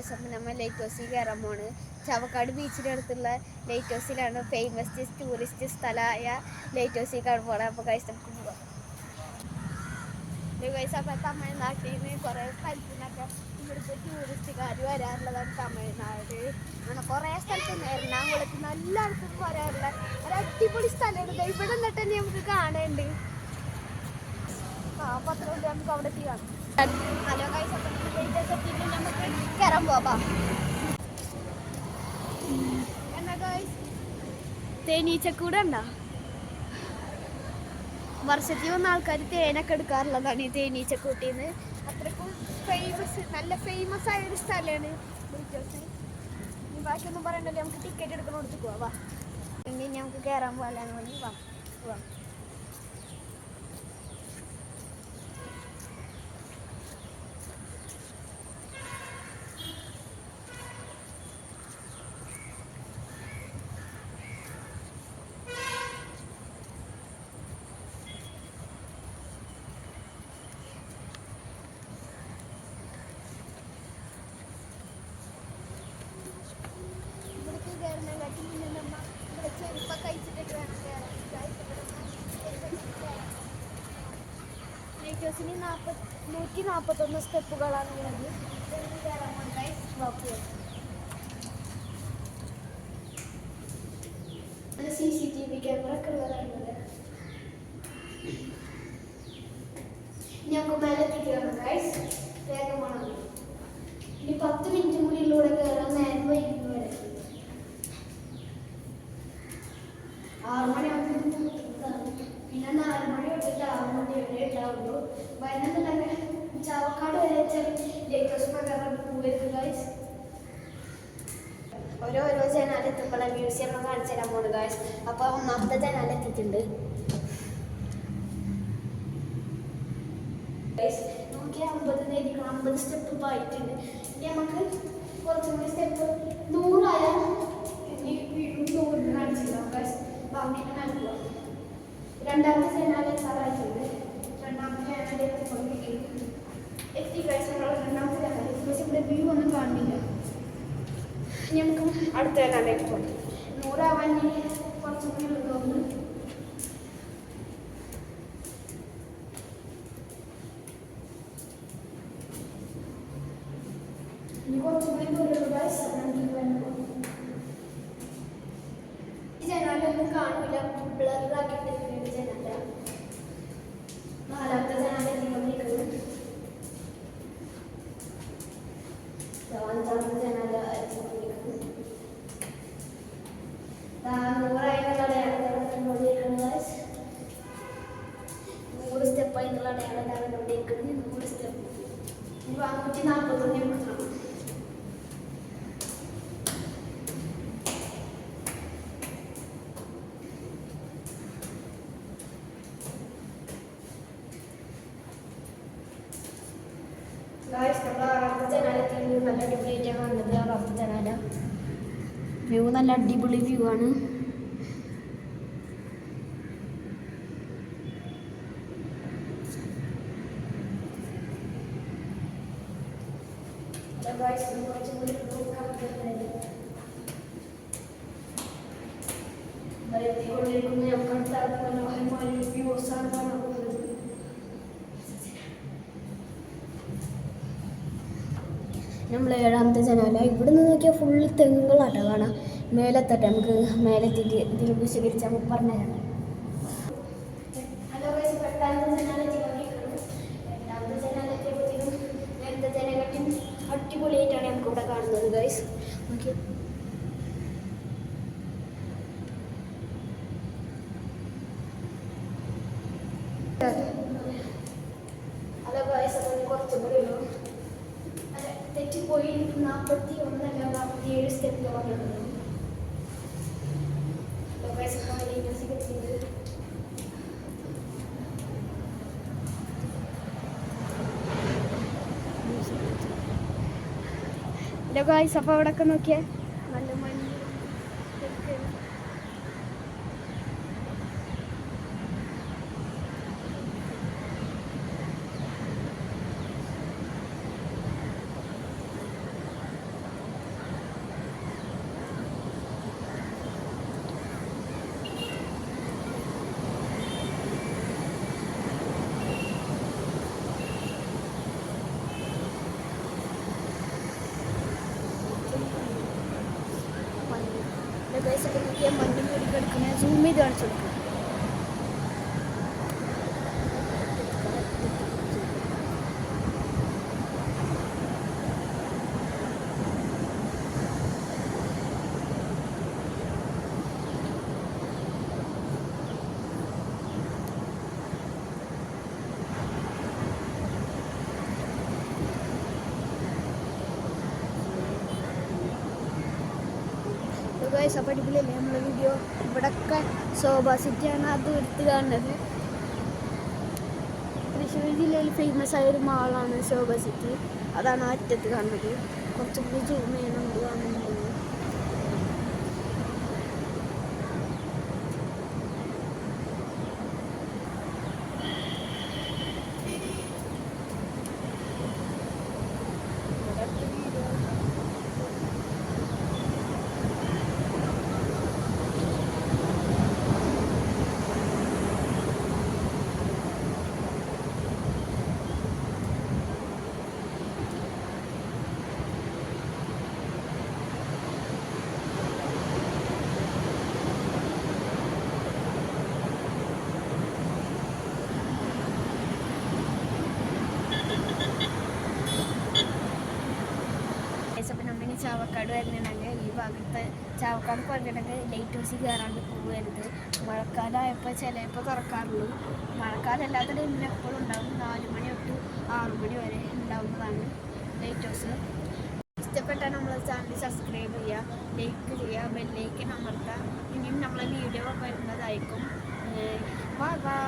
അപ്പം നമ്മൾ ലൈറ്റ് ഹൗസിൽ കയറാൻ പോണ് ചാവക്കാട് ബീച്ചിന്റെ അടുത്തുള്ള ലൈറ്റ് ഹൗസിലാണ് ഫേമസ് ടൂറിസ്റ്റ് സ്ഥലമായ ലൈറ്റ് കാണാൻ പോണത്. അപ്പോൾ കഴിച്ച് നമുക്ക് പോവാം. ഗൈസ് അപ്പം തമിഴ്നാട്ടിൽ നിന്ന് കുറേ സ്ഥലത്തിനൊക്കെ ഇവിടുത്തെ ടൂറിസ്റ്റുകാർ വരാറുള്ളതാണ് തമിഴ്നാട്. അങ്ങനെ കുറേ സ്ഥലത്ത് നിന്ന് എറണാകുളത്ത് നിന്ന് എല്ലായിടത്തും വരാറുള്ള ഒരു അടിപൊളി സ്ഥലമാണ്. ഇവിടെ നിന്നിട്ട് തന്നെ നമുക്ക് കാണുന്നുണ്ട് തേനീച്ചക്കൂടെ ഉണ്ടോ? വർഷത്തിൽ വന്ന ആൾക്കാർ തേനൊക്കെ എടുക്കാറുള്ളതാണ് ഈ തേനീച്ചക്കൂട്ടിന്ന്. അത്രക്കും ഫേമസ് നല്ല ഫേമസ് ആയ ഒരു സ്ഥലമാണ് ബാക്കിയൊന്നും പറയണ്ടല്ലോ നമുക്ക് ടിക്കറ്റ് എടുക്കണം പോവാം പോവാ ഇനി നമുക്ക് കയറാൻ പോകാനാണ് വേണ്ടി വാ പോവാം. ലേറ്റേഴ്സിന് നാൽപ്പത് നൂറ്റി നാൽപ്പത്തൊന്ന് സ്റ്റെപ്പുകളാണ് ഉള്ളത് C C T V camera ഒക്കെ ഉള്ളതാണ് ഇവിടെ. ഇനി നമുക്ക് മേലെ എത്തിക്കണം ഗൈസ് വേഗം പോകണം ഇനി പത്ത് മിനിറ്റ് കൂടിയിലൂടെ കയറാൻ നേരം വൈകുന്നു വരെ ആറ് മണിയാകുമ്പോൾ പിന്നെ നാല് മണി തൊട്ടിട്ട് ആറ് മണി വരെ ഉണ്ടാവുള്ളൂ വൈകുന്നേരം ചാവക്കാട് വരെ ലേറ്റസ്റ്റ് പ്രകാരം പോയത് ഗൈസ് ഓരോരോ ജനാൽ എത്തുമ്പോഴേ മ്യൂസിയം കാണിച്ചു തരാൻ പോണു ഗൈസ് അപ്പോൾ ഒന്നാമത്തെ ഗൈസ് നൂറ്റി അമ്പത് നേരിക്കണം അമ്പത് സ്റ്റെപ്പ് ആയിട്ടുണ്ട്. ഇനി നമുക്ക് കുറച്ചും കൂടി സ്റ്റെപ്പ് നൂറായാൽ ഇനി വീണ്ടും നൂറിന് കാണിച്ചിരുന്നു ഗൈസ് ബാക്കി നൽകുക രണ്ടാമത്തെ ജനാൽ എത്താറായിട്ടുണ്ട്. രണ്ടാമത്തെ എത്തിക്കൊണ്ടിരിക്കുന്നു എത്തി ഗൈസ് നമ്മൾ രണ്ടാമത്തെ ജനാൽ എത്തി പക്ഷേ ഇവിടെ വ്യൂ ഒന്നും കാണുന്നില്ല നമുക്ക് അടുത്ത ജനാലേക്ക് പോകാം നൂറാവാൻ കുറച്ചും കൂടി തോന്നുന്നു. ഇനി കുറച്ചും കൂടി ദൂരമുള്ള ജനാലൊന്നും കാണില്ല. ബ്ലറാക്കിയിട്ടുണ്ട് ജനാല നാലാമത്തെ ജനാല എത്തിക്കൊണ്ടിരിക്കുന്നത് അഞ്ചാമത്തെ ജനാല എത്തിക്കൊണ്ടിരിക്കുന്നത് എന്നുള്ള അടയാളം കണ്ടുകൊണ്ടിരിക്കുന്നത്? നൂറ് സ്റ്റെപ്പ് നൂറ്റി നാൽപ്പത്തൊന്ന് കൊടുക്കണം വ്യൂ നല്ല അടിപൊളി വ്യൂ നല്ല നമ്മൾ ഏഴാമത്തെ ജനാല ഇവിടെ നിന്ന് നോക്കിയാൽ ഫുള്ള് തെങ്ങുകളാട്ടോ കാണാം മേലെത്തട്ടെ നമുക്ക് മേലെത്തിയിട്ട് ഇതിൽ വിശദീകരിച്ചാൽ നമുക്ക് പറഞ്ഞുതരാം. ഹലോ ഇവിടെ കാണുന്നത് ഗൈസ് ഓക്കെ ഹലോ ഗൈസ് അപ്പം കുറച്ചും കൂടി ഉള്ളൂ. അല്ല തെറ്റിപ്പോയി നാൽപ്പത്തി ഒന്നല്ല നാൽപ്പത്തി ഏഴ് സ്റ്റെപ്പ് പറഞ്ഞിട്ടുണ്ട് ഹലോ ഗായ്സ് അപ്പോൾ അവിടെ ഒക്കെ അപ്പോൾ അവിടെയൊക്കെ മഞ്ഞ് തെക്ക്. ഗൈസ് ഒക്കെ നോക്കിയാൽ മഞ്ഞ് മൂടി കിടക്കുന്ന സൂം ചെയ്ത് കാണിച്ചു കൊടുക്കും ഗൈസ് അപ്പോൾ അടിപൊളിയല്ലേ? നമ്മളെ വീഡിയോ ഇവിടൊക്കെ ശോഭ സിറ്റിയാണ് അത് എടുത്ത് കാണുന്നത്. തൃശ്ശൂർ ജില്ലയിൽ ഫേമസ് ആയ ഒരു മാളാണ് ശോഭ സിറ്റി അതാണ് അറ്റത്ത് കാണുന്നത്. കുറച്ചും കൂടി ചെയ്യണം ചെയ്യണമെന്ന് വരുന്നുണ്ടെങ്കിൽ ഈ ഭാഗത്ത് ചാവക്കാട് പോയിട്ടുണ്ടെങ്കിൽ ലൈറ്റ് ഹൗസിൽ കയറാണ്ട് പോകരുത് മഴക്കാലമായപ്പോൾ ചിലപ്പോൾ തുറക്കാറുള്ളൂ. മഴക്കാലം അല്ലാത്ത ടൈമിൽ എപ്പോഴും ഉണ്ടാവും. നാല് മണി തൊട്ട് ആറു മണി വരെ ഉണ്ടാവുന്നതാണ് ലൈറ്റ് ഹൗസ് ഇഷ്ടപ്പെട്ടാൽ നമ്മൾ ചാനൽ സബ്സ്ക്രൈബ് ചെയ്യുക ലൈക്ക് ചെയ്യുക ബെല്ലൈക്കൻ അമർത്തുക ഇനിയും നമ്മളെ വീഡിയോ വരുന്നതായിരിക്കും. Bye bye